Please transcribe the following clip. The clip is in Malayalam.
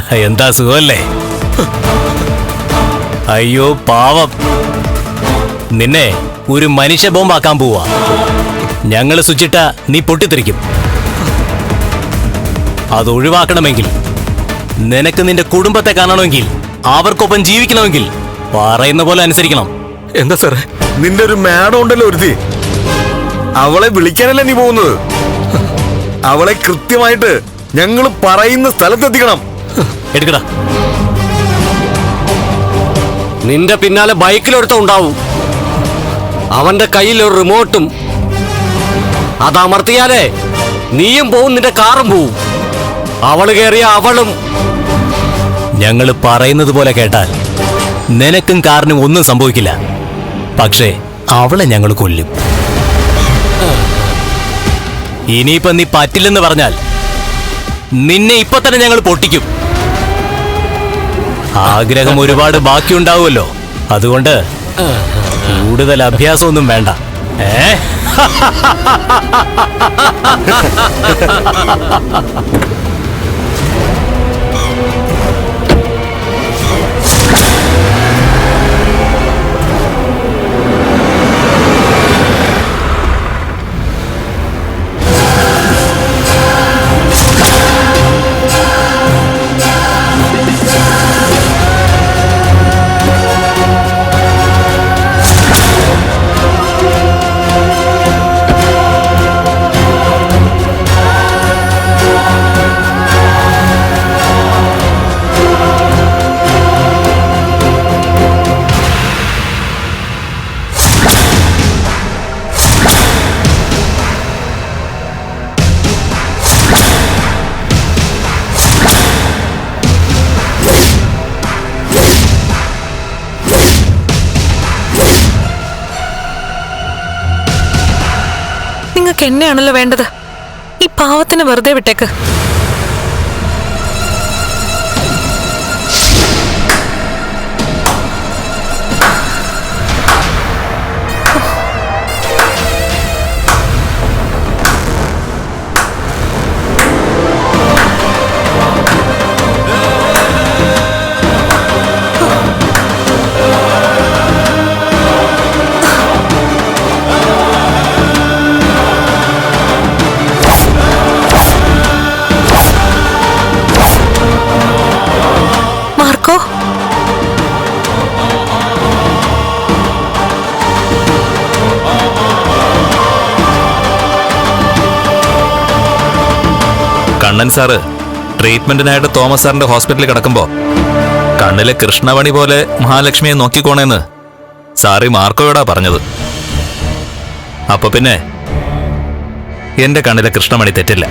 എന്താ സുഖമല്ലേ? അയ്യോ പാവം. നിന്നെ ഒരു മനുഷ്യ ബോംബാക്കാൻ പോവാ. ഞങ്ങൾ സ്വിച്ചിട്ട നീ പൊട്ടിത്തെറിക്കും. അത് ഒഴിവാക്കണമെങ്കിൽ നിനക്ക് നിന്റെ കുടുംബത്തെ കാണണമെങ്കിൽ അവർക്കൊപ്പം ജീവിക്കണമെങ്കിൽ പറയുന്ന പോലെ അനുസരിക്കണം. എന്താ സാറേ? നിന്റെ ഒരു മാഡം ഉണ്ടല്ലോ ഒരുത്തി. അവളെ വിളിക്കാനല്ലേ നീ പോകുന്നത്? അവളെ കൃത്യമായിട്ട് ഞങ്ങൾ പറയുന്ന സ്ഥലത്തെത്തിക്കണം എടുക്കടാ. നിന്റെ പിന്നാലെ ബൈക്കിലൊരുത്ത ഉണ്ടാവും. അവന്റെ കയ്യിൽ ഒരു റിമോട്ടും. അത് അമർത്തിയാലേ നീയും പോവും നിന്റെ കാറും പോവും. അവൾ കയറിയ അവളും. ഞങ്ങൾ പറയുന്നത് പോലെ കേട്ടാൽ നിനക്കും കാറിനും ഒന്നും സംഭവിക്കില്ല. പക്ഷേ അവളെ ഞങ്ങൾ കൊല്ലും. ഇനിയിപ്പൊ നീ പറ്റില്ലെന്ന് പറഞ്ഞാൽ നിന്നെ ഇപ്പൊ തന്നെ ഞങ്ങൾ പൊട്ടിക്കും. ആഗ്രഹം ഒരുപാട് ബാക്കിയുണ്ടാവുമല്ലോ. അതുകൊണ്ട് കൂടുതൽ അഭ്യാസമൊന്നും വേണ്ട. ഏ? നിങ്ങൾക്ക് എന്നെയാണല്ലോ വേണ്ടത്? ഈ പാവത്തിന് വെറുതെ വിട്ടേക്ക്. മാർക്കോ കണ്ണൻ സാറ് ട്രീറ്റ്മെന്റിനായിട്ട് തോമസ് സാറിന്റെ ഹോസ്പിറ്റലിൽ കിടക്കുമ്പോ കണ്ണിലെ കൃഷ്ണവണി പോലെ മഹാലക്ഷ്മിയെ നോക്കിക്കോണേന്ന് സാറി മാർക്കോയോടാ പറഞ്ഞത്. അപ്പൊ പിന്നെ എന്റെ കണ്ണിലെ കൃഷ്ണമണി തെറ്റില്ല.